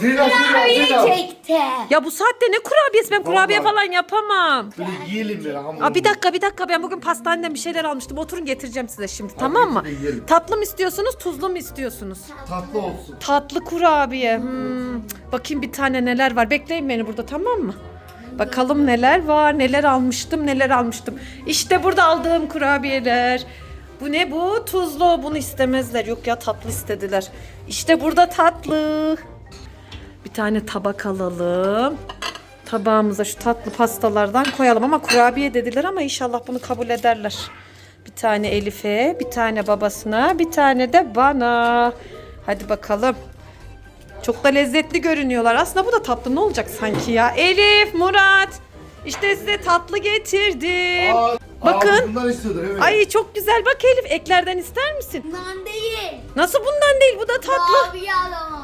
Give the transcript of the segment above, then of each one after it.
Zeyna kurabiye Zeyna. çekti. Ya bu saatte ne kurabiyesi? Ben kurabiye Vallahi. falan yapamam. Böyle yiyelim böyle hamur. Aa, bir dakika bir dakika ben bugün pastaneden bir şeyler almıştım. Oturun getireceğim size şimdi tamam mı? getir de yiyelim. Tatlı mı istiyorsunuz tuzlu mu istiyorsunuz? Tatlı olsun. Tatlı kurabiye. Hmm. Bakayım bir tane neler var. Bekleyin beni burada tamam mı? Bakalım neler var. Neler almıştım neler almıştım. İşte burada aldığım kurabiyeler. Bu ne bu? Tuzlu. Bunu istemezler. Yok ya tatlı istediler. İşte burada tatlı. Bir tane tabak alalım. Tabağımıza şu tatlı pastalardan koyalım ama kurabiye dediler ama inşallah bunu kabul ederler. Bir tane Elif'e, bir tane babasına, bir tane de bana. Hadi bakalım. Çok da lezzetli görünüyorlar. Aslında bu da tatlı ne olacak sanki ya? Elif, Murat. İşte size tatlı getirdim. Aa, Bakın. Aa, bundan istiyordur evet. Ay çok güzel. Bak Elif eklerden ister misin? Bundan değil. Nasıl bundan değil? Bu da tatlı. Kurabiye alamaz ya.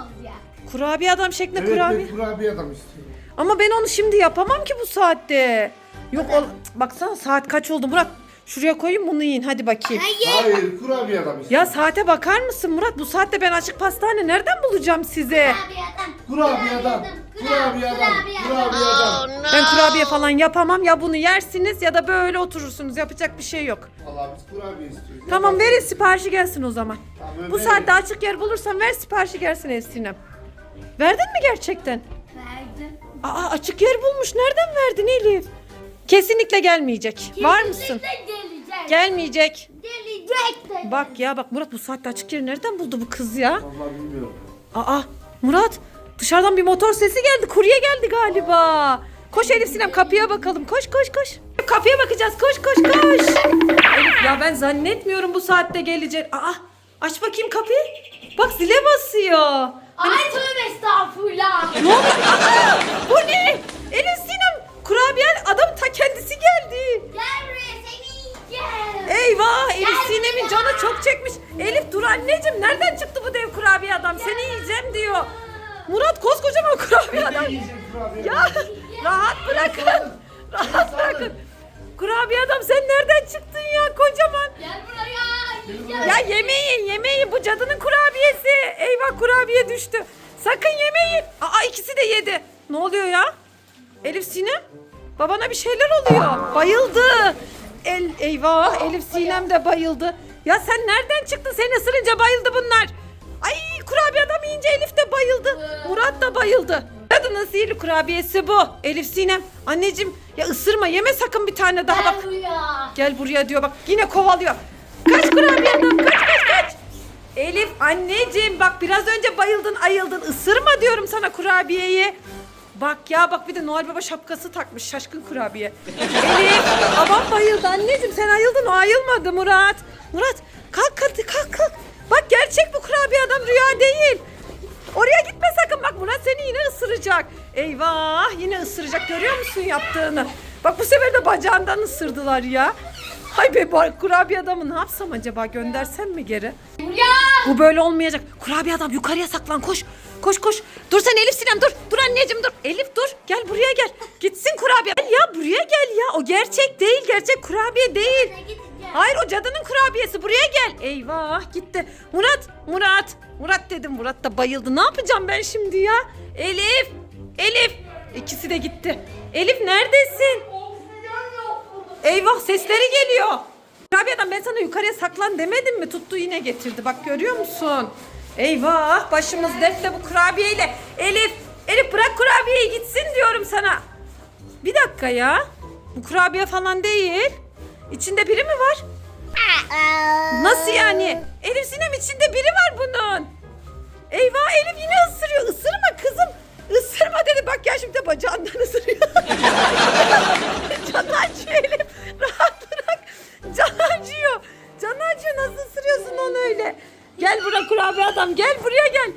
Kurabiye adam şeklinde Evet kurabiye. ben kurabiye adam istiyorum. Ama ben onu şimdi yapamam ki bu saatte. Yok ol- baksana saat kaç oldu Murat. Şuraya koyayım bunu yiyin hadi bakayım. Hayır. Hayır kurabiye adam istiyorum. Ya saate bakar mısın Murat? Bu saatte ben açık pastane nereden bulacağım size? Kurabiye adam. Kurabiye adam. Kurabiye adam. Kurabiye adam. Ben kurabiye falan yapamam. Ya bunu yersiniz ya da böyle oturursunuz. Yapacak bir şey yok. Valla biz kurabiye istiyoruz. Tamam verin siparişi gelsin o zaman. Tamam, Bu verin. saatte açık yer bulursan ver siparişi gelsin ev Sinem. Verdin mi gerçekten? Verdim. Aa açık yer bulmuş. Nereden verdin Elif? Kesinlikle gelmeyecek. Var mısın? Kesinlikle gelecek. Gelmeyecek. Gelecek de. Bak ya bak Murat bu saatte açık yeri nereden buldu bu kız ya? Valla bilmiyorum. Aa Murat dışarıdan bir motor sesi geldi. Kurye geldi galiba. Koş Elif Sinem kapıya bakalım. Koş koş koş. Kapıya bakacağız. Koş koş koş. Elif ya ben zannetmiyorum bu saatte gelecek. Aa aç bakayım kapıyı. Bak zile basıyor. Ay tövbe estağfurullah. Ne oldu? Aa, bu ne? Elif Sinem kurabiye adam ta kendisi geldi. Gel buraya seni yiyeceğim. Eyvah Elif Gel Sinem'in buraya. canı çok çekmiş. Elif dur anneciğim nereden çıktı bu dev kurabiye adam? Seni yiyeceğim diyor. Murat koskocaman kurabiye adam. Ya rahat bırakın. Rahat bırakın. Kurabiye adam sen nereden çıktın ya kocaman? Gel buraya. Ya yemeyin yemeyin bu cadının kurabiyesi. Eyvah kurabiye düştü. Sakın yemeyin. Aa ikisi de yedi. Ne oluyor ya? Elif Sinem babana bir şeyler oluyor. Bayıldı. El, eyvah Elif Sinem de bayıldı. Ya sen nereden çıktın? Seni ısırınca bayıldı bunlar. Ay kurabiye adam yiyince Elif de bayıldı. Murat da bayıldı. Kadının sihirli kurabiyesi bu. Elif Sinem anneciğim ya ısırma yeme sakın bir tane daha bak. Gel buraya. Gel buraya diyor bak yine kovalıyor. Kaç kurabiye adam kaç kaç kaç. Elif anneciğim bak biraz önce bayıldın ayıldın ısırma diyorum sana kurabiyeyi. Bak ya bak bir de Noel Baba şapkası takmış şaşkın kurabiye. Elif babam bayıldı anneciğim sen ayıldın o ayılmadı Murat. Murat kalk hadi kalk kalk. Bak gerçek bu kurabiye adam rüya değil. Oraya gitme sakın bak Murat seni yine ısıracak. Eyvah yine ısıracak görüyor musun yaptığını? Bak bu sefer de bacağından ısırdılar ya. Hay be kurabiye adamı ne yapsam acaba göndersem mi geri? Buraya. Bu böyle olmayacak. Kurabiye adam yukarıya saklan koş. Koş koş. Dur sen Elif Sinem dur. Dur anneciğim dur. Elif dur. Gel buraya gel. Gitsin kurabiye. Gel ya buraya gel ya. O gerçek değil. Gerçek kurabiye değil. Hayır o cadının kurabiyesi buraya gel. Eyvah gitti. Murat, Murat. Murat dedim Murat da bayıldı. Ne yapacağım ben şimdi ya? Elif, Elif. İkisi de gitti. Elif neredesin? Eyvah sesleri geliyor. Kurabiye'den ben sana yukarıya saklan demedim mi? Tuttu yine getirdi. Bak görüyor musun? Eyvah başımız dertte bu kurabiyeyle. Elif, Elif bırak kurabiyeyi gitsin diyorum sana. Bir dakika ya. Bu kurabiye falan değil. İçinde biri mi var? Nasıl yani? Elif Sinem içinde biri var bunun. Eyvah Elif yine ısırıyor. Isırma kızım. Isırma dedi. Bak ya şimdi de bacağından ısırıyor. Canı acıyor Elif. Rahat bırak. Canı acıyor. Canı acıyor. Nasıl ısırıyorsun onu öyle? Gel buraya kurabiye adam. Gel buraya gel.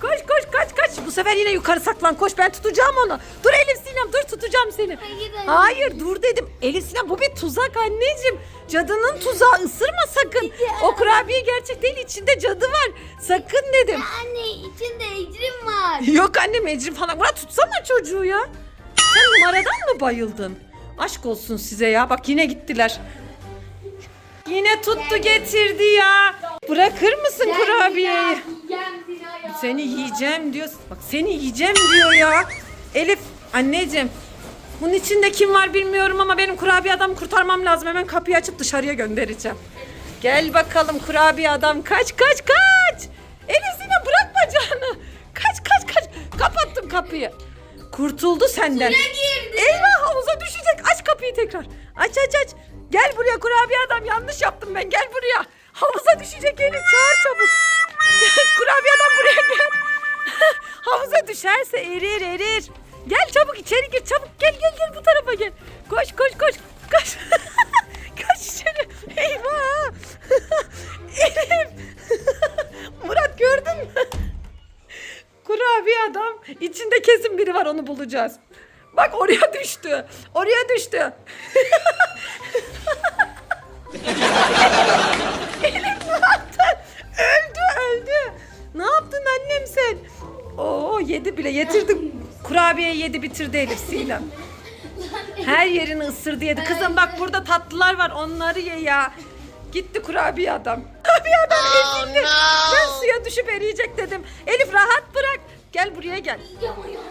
Koş koş kaç kaç. Bu sefer yine yukarı saklan. Koş ben tutacağım onu. Dur Elif Sinem dur tutacağım seni. Hayır, hayır. Hayır dur dedim. Elif Sinem bu bir tuzak anneciğim. Cadının tuzağı ısırma sakın. O kurabiye gerçek değil içinde cadı var. Sakın dedim. Anne içinde ecrim var. Yok annem ecrim falan. Murat tutsana çocuğu ya. Sen numaradan mı bayıldın? Aşk olsun size ya. Bak yine gittiler. Yine tuttu getirdi ya. Bırakır mısın kurabiyeyi? Seni yiyeceğim diyor. Bak seni yiyeceğim diyor ya. Elif anneciğim. Bunun içinde kim var bilmiyorum ama benim kurabiye adam kurtarmam lazım. Hemen kapıyı açıp dışarıya göndereceğim. Gel bakalım kurabiye adam. Kaç kaç kaç. Elif Sinem bırak bacağını. Kaç kaç kaç. Kapattım kapıyı. Kurtuldu senden. Eyvah havuza düşecek. Aç kapıyı tekrar. Aç aç aç. Gel buraya kurabiye adam. Yanlış yaptım ben. Gel buraya. Havuza düşecek Elif. Çağır çabuk. kurabiye adam buraya gel. havuza düşerse erir erir. Gel çabuk içeri gir çabuk. Gel gel gel bu tarafa gel. Koş koş koş. Koş. Kaç içeri. Eyvah. Elif. Murat gördün mü? Kurabiye adam. İçinde kesin biri var onu bulacağız. Bak oraya düştü. Oraya düştü. Elif ne? Öldü öldü. Ne yaptın annem sen? Oo yedi bile yetirdi. Kurabiye yedi bitirdi Elif Sinem. Her yerini ısırdı yedi. Kızım bak burada tatlılar var onları ye ya. Gitti kurabiye adam. Kurabiye adam ezildi. Ben suya düşüp eriyecek dedim. Elif rahat bırak. Gel buraya gel.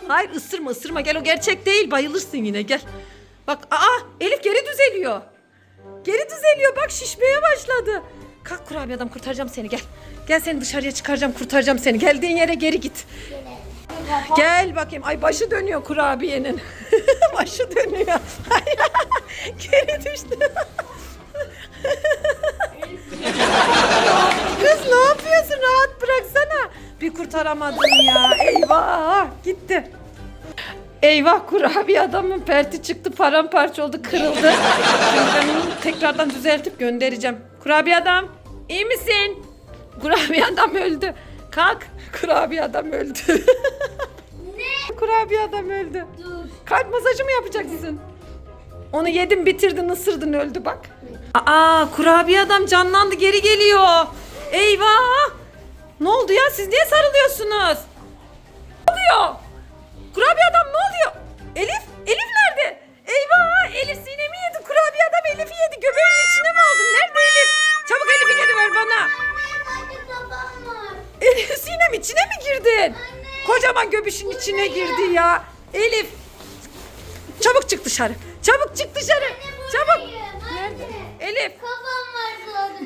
Hayır ısırma ısırma gel o gerçek değil bayılırsın yine gel. Bak aa Elif geri düzeliyor. Geri düzeliyor bak şişmeye başladı. Kalk kurabiye adam kurtaracağım seni gel. Gel seni dışarıya çıkaracağım kurtaracağım seni. Geldiğin yere geri git. Gel bakayım. Ay başı dönüyor kurabiyenin. başı dönüyor. Geri düştü. Kız ne yapıyorsun? Rahat bıraksana. Bir kurtaramadın ya. Eyvah gitti. Eyvah kurabiye adamın perti çıktı paramparça oldu kırıldı. Şimdi ben onu tekrardan düzeltip göndereceğim. Kurabiye adam iyi misin? Kurabiye adam öldü. Kalk kurabiye adam öldü. Ne? kurabiye adam öldü. Dur. Kalp masajı mı yapacaksın? Onu yedin bitirdin ısırdın öldü bak. Aa kurabiye adam canlandı geri geliyor. Eyvah. Ne oldu ya siz niye sarılıyorsunuz? Ne oluyor? Kurabiye adam ne oluyor? Elif? Elif nerede? Eyvah Elif sinemi yedi. Kurabiye adam Elif'i yedi. Göbeğinin Kocaman göbüşün içine girdi ya. Elif. Çabuk çık dışarı. Çabuk çık dışarı. Çabuk. Nerede? Elif. Kafam var.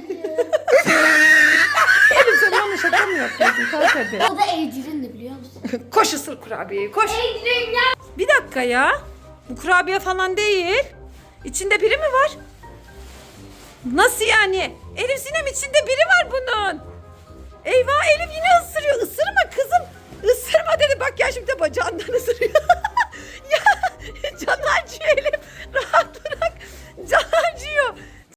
Elif sen bana şaka mı yapıyorsun? Kalk hadi. o da evcilindi biliyor musun? Koş ısır kurabiyeyi koş. Evcilin gel. Bir dakika ya. Bu kurabiye falan değil. İçinde biri mi var? Nasıl yani? Elif Sinem içinde biri var bunun. Eyvah Elif yine ısırıyor. Isırma kızım ısırma dedi. Bak ya şimdi de bacağından ısırıyor. ya can acıyor. Rahat